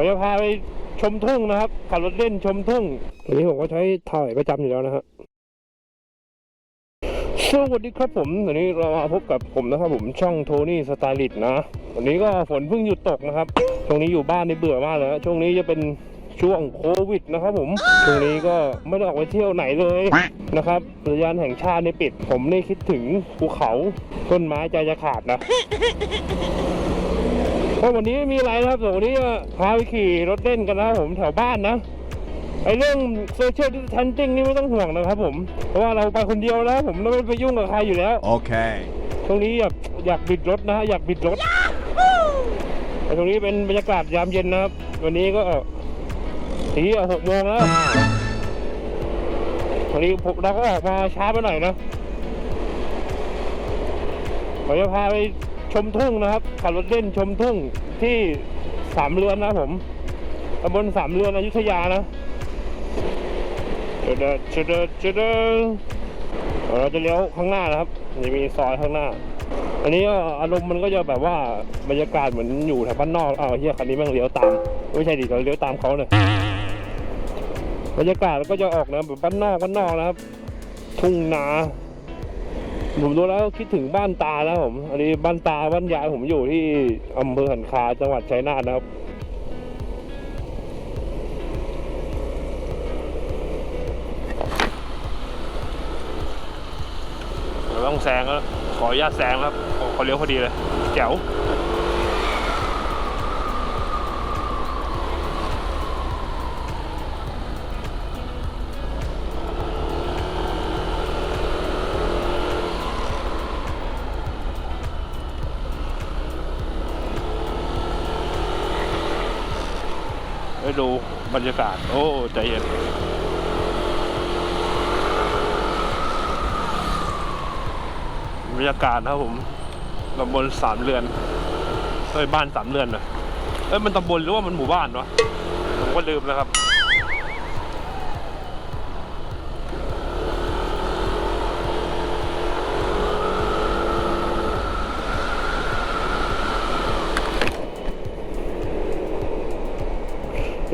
ผมจะพาไปชมทุ่งนะครับขับรถเล่นชมทุ่งวันนี้ผมก็ใช้ถ่ายประจำอยู่แล้วนะฮะสวัสดีครับผมวันนี้เรามาพบกับผมนะครับผมช่องโทนี่สไตลิตนะวันนี้ก็ฝนเพิ่งหยุดตกนะครับช่วงนี้อยู่บ้านในเบื่อมากเลยนะช่วงนี้จะเป็นช่วงโควิดนะครับผมช่วงนี้ก็ไม่ได้ออกไปเที่ยวไหนเลยนะครับอุทยานแห่งชาติในปิด ผมนี่คิดถึงภูเขาต้นไม้ใจจะขาดนะ ก็วันนี้ไม่มีอะไรนะครับแต่วันนี้พาไปขี่รถเล่นกันนะครับผมแถวบ้านนะไอเรื่องโซเชียลดิสทันจิ้งนี่ไม่ต้องห่วงนะครับผม เพราะว่าเราไปคนเดียวแล้วผมเราไม่ไปยุ่งกับใครอยู่แล้ว Okay. ช่วงนี้อยากอยากบิดรถนะฮะอยากบิดรถแต่ตรงนี้เป็นบรรยากาศยามเย็นนะครับ วันนี้ก็ทีหกโมงแล้ววันนี้ผมเราก็ออกมาช้าไปหน่อยนะผมจะพาไป ชมทุ่งนะครับขับรถเล่นชมทุ่งที่สามเรือนนะผมตำบลสามเรือนอยุธยานะเจเดเจเดเจเดินเราจะเลี้ยวข้างหน้านะครับจะมีซอยข้างหน้า อันนี้อารมณ์มันก็จะแบบว่าบรรยากาศเหมือนอยู่แถวบ้านนอกอ้าวเฮียคันนี้แม่งเลี้ยวตาม ไม่ใช่ดิเราเลี้ยวตามเขาเลยบรรยากาศก็จะออกนะแบบบ้านนอกบ้านนอกนะครับ ทุ่งนา ผมดูแล้วคิดถึงบ้านตาแล้วผม อันนี้บ้านตาบ้านยายผมอยู่ที่อำเภอหันคาจังหวัดชัยนาทนะครับต้องแซงแล้วขออนุญาตแซงครับโอ้วขอเลี้ยวพอดีเลยแจ๋ว ดูบรรยากาศ โอ้ ใจเย็น บรรยากาศนะครับผมตำบลสามเรือนเอ้ยบ้านสามเรือนนะเอ้ยมันตำบลหรือว่ามันหมู่บ้านวะผมก็ลืมนะครับ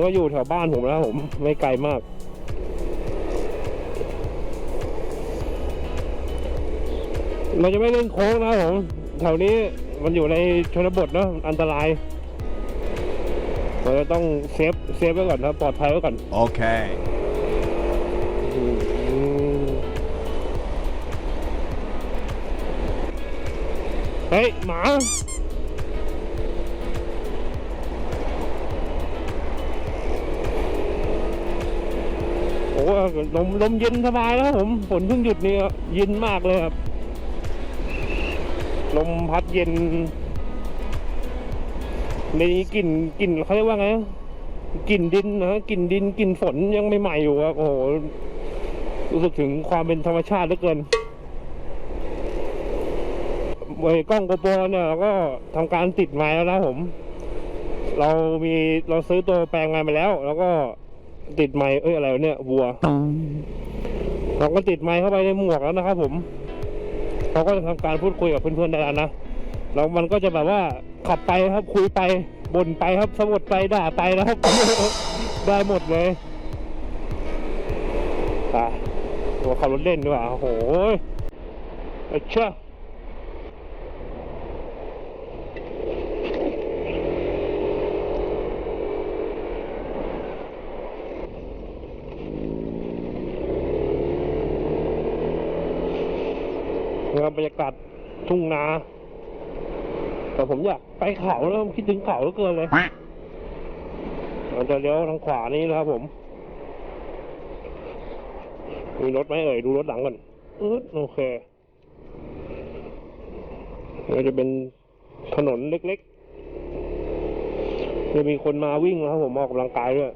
แล้วก็อยู่แถวบ้านผมนะครับผมไม่ไกลมากเราจะไม่เล่นโค้งนะครับผมแถวนี้มันอยู่ในชนบทเนาะอันตรายเราจะต้องเซฟเซฟไว้ก่อนครับปลอดภัยไว้ก่อน Okay. อืมเฮ้ยหมา อ้ลมลมเย็นสบายแล้วผมฝนเพิ่งหยุดนี่เย็นมากเลยครับ ลมพัดเย็นในนี้กลิ่นกลิ่นเขาเรียกว่าไงกลิ่นดินนะกลิ่นดินกลิ่นฝนยังไม่ใหม่อยู่ครับโอ้โหรู้สึกถึงความเป็นธรรมชาติเหลือเกินไอ้กล้องโกโปรเนี่ยเราก็ทำการติดไม้แล้วนะผม เรามีเราซื้อตัวแปลงไม้มาแล้ว แล้วก็ ติดไม้เอ้ยอะไรวะเนี่ยวัวเราก็ติดไม้เข้าไปในหมวกแล้วนะครับ ผมเราก็จะทำการพูดคุยกับเพื่อนๆได้แล้วนะแล้วมันก็จะแบบว่าขับไปครับคุยไปบ่นไปครับสะบดไปด่าไปนะครับได้หมดเลยไปตัวขับรถเล่นดีกว่าโอ้โหเอ้ยเช่า นี่ครับบรรยากาศทุ่งนา แต่ผมอยากไปเขาแล้วคิดถึงเขาเหลือเกินเลยเราจะเลี้ยวทางขวานี้นะครับผม มีรถไหมเอ่ย ดูรถหลังก่อนอืดโอเคนี่จะเป็นถนนเล็กๆ จะมีคนมาวิ่งนะครับผมออกกำลังกายด้วย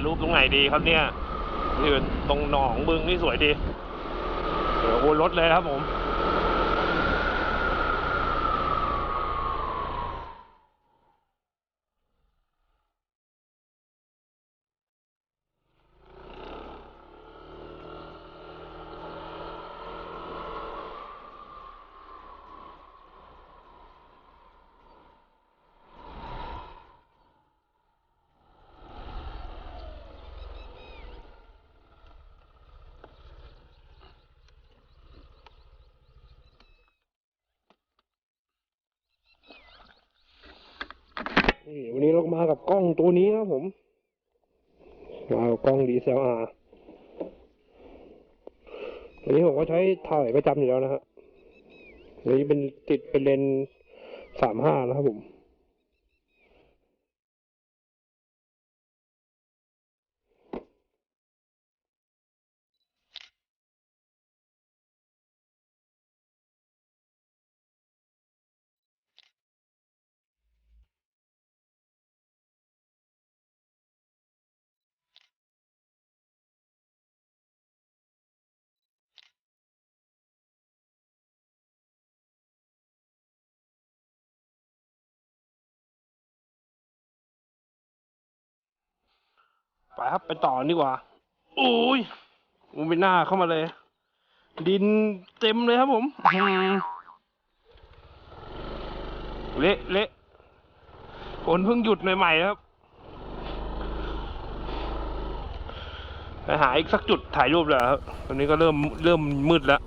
ายรูปตรงไหนดีครับเนี่ยอยู่ตรงหนองบึงนี่สวยดีเดี๋ยววนรถเลยครับผม นี่วันนี้เรามากับกล้องตัวนี้ครับผมมากล้อง DSLR ตัวนี้ผมก็ใช้ถ่ายประจำอยู่แล้วนะฮะตันนี้เป็นติดเป็นเลนสามห้านะครับผม ไปครับไปต่อดีกว่าโอ้ยมูไปหน้าเข้ามาเลย ดินเต็มเลยครับผมเละเละฝนเพิ่งหยุดใหม่ๆครับไปหาอีกสักจุดถ่ายรูปเลยครับตอนนี้ก็เริ่มเริ่มมืดแล้ว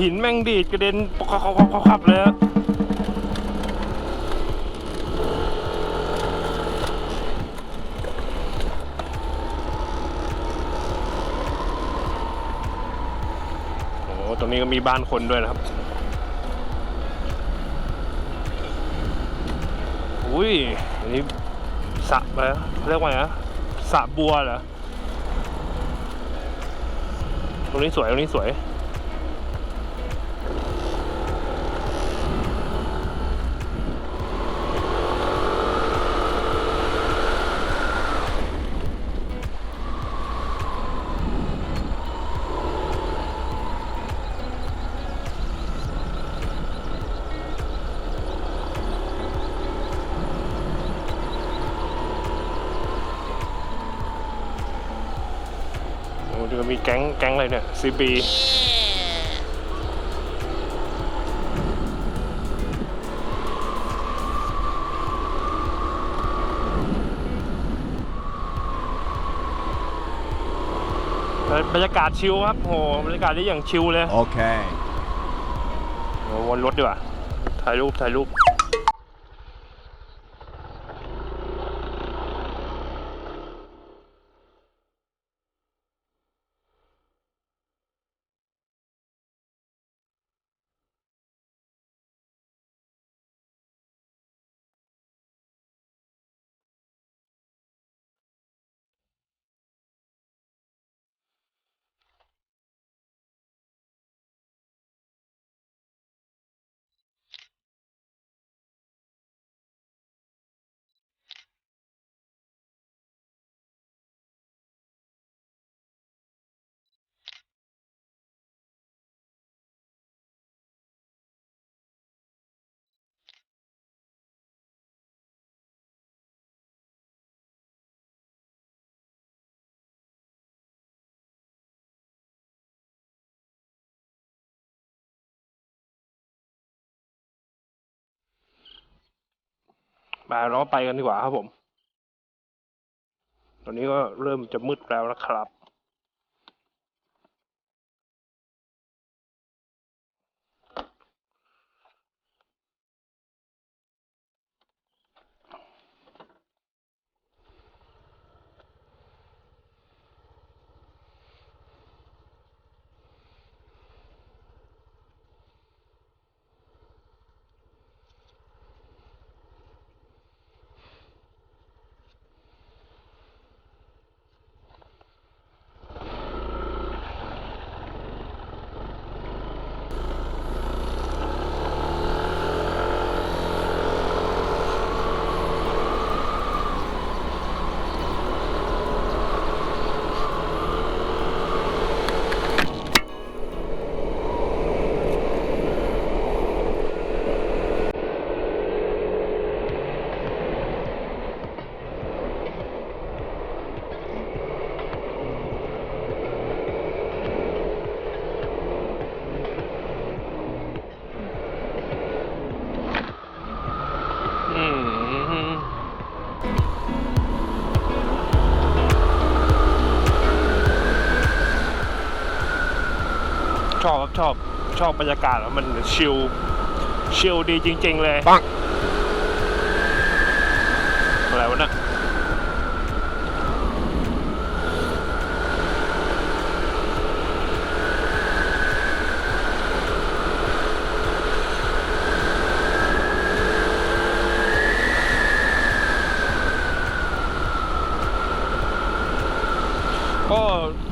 หินแม่งดีดกระเด็นขับเลยโอ้โหตรงนี้ก็มีบ้านคนด้วยนะครับ อุ้ยอันนี้สระอะไรนะเรียกว่าไงนะสระบัวเหรอตรงนี้สวยตรงนี้สวย มีแก๊งแก๊งอะไรเนี่ยซีบีบรรยากาศชิลครับโหบรรยากาศที่อย่างชิลเลย Okay. โอ้วนรถดีกว่าถ่ายรูปถ่ายรูป มาเราไปกันดีกว่าครับผม ตอนนี้ก็เริ่มจะมืดแล้วนะครับ ชอบครับชอบชอบบรรยากาศแล้วมันชิลชิลดีจริง ๆ เลยปัง อะไรวะเนะ ก็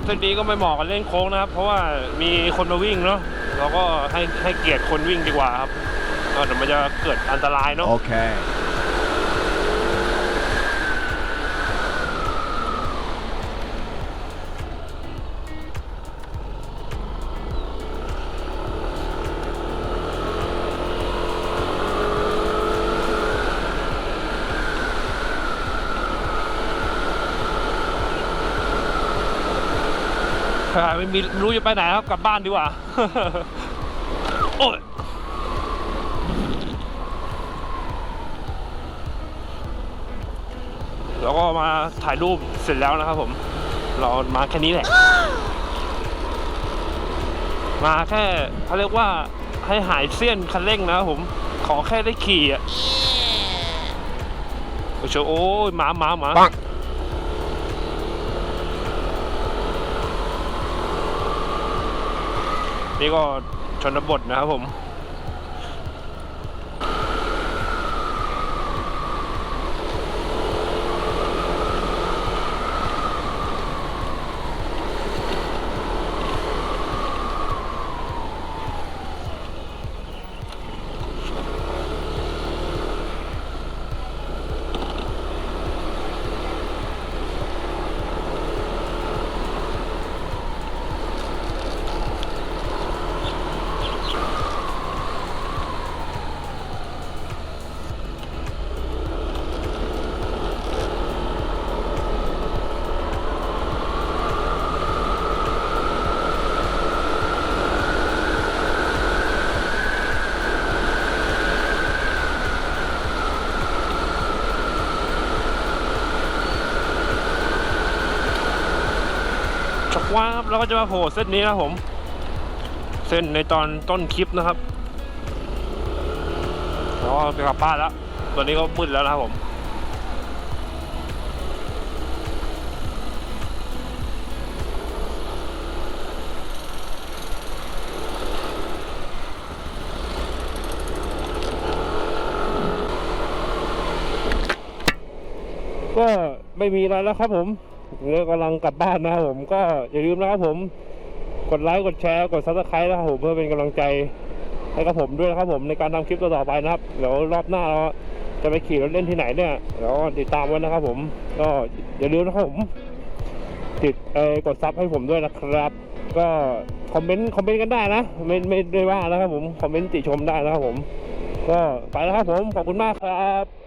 เส้นนี้ก็ไม่เหมาะกับเล่นโค้งนะครับ เพราะว่ามีคนมาวิ่งเนาะเราก็ให้ให้เกียรติคนวิ่งดีกว่าครับก็เดี๋ยวมันจะเกิดอันตรายเนาะ Okay. ไม่มีรู้จะไปไหนครับกลับบ้านดีกว่า โอ้ยแล้วก็มาถ่ายรูปเสร็จแล้วนะครับผม เรามาแค่นี้แหละ มาแค่เขาเรียกว่าให้หายเสี้ยนคันเร่งนะครับผม ขอแค่ได้ขี่อะ โอ้โหโอ้ยหมาหมาหมา ปัง นี่ก็ชนบทนะครับผม กว่าครับ แล้วก็จะมาโผล่เส้นนี้นะผม เส้นในตอนต้นคลิปนะครับแล้วก็ไปกลับบ้านแล้ว ตอนนี้ก็มืดแล้วนะครับผมก็ไม่มีอะไรแล้วครับผม เรากำลังกลับบ้านนะครับผมก็อย่าลืมนะครับผม กดไลค์กดแชร์กดซับสไครต์นะครับผมเพื่อเป็นกำลังใจให้กับผมด้วยนะครับผมในการทำคลิปต่อๆไปนะครับเดี๋ยวรอบหน้าเราจะไปขี่รถเล่นที่ไหนเนี่ยเดี๋ยวติดตามไว้นะครับผม ก็อย่าลืมนะครับผม ติดเอ่อกดซับให้ผมด้วยนะครับ ก็คอมเมนต์คอมเมนต์กันได้นะไม่ไม่ได้ว่านะครับผมคอมเมนต์ติชมได้นะครับผม ก็ไปแล้วครับผมขอบคุณมากครับ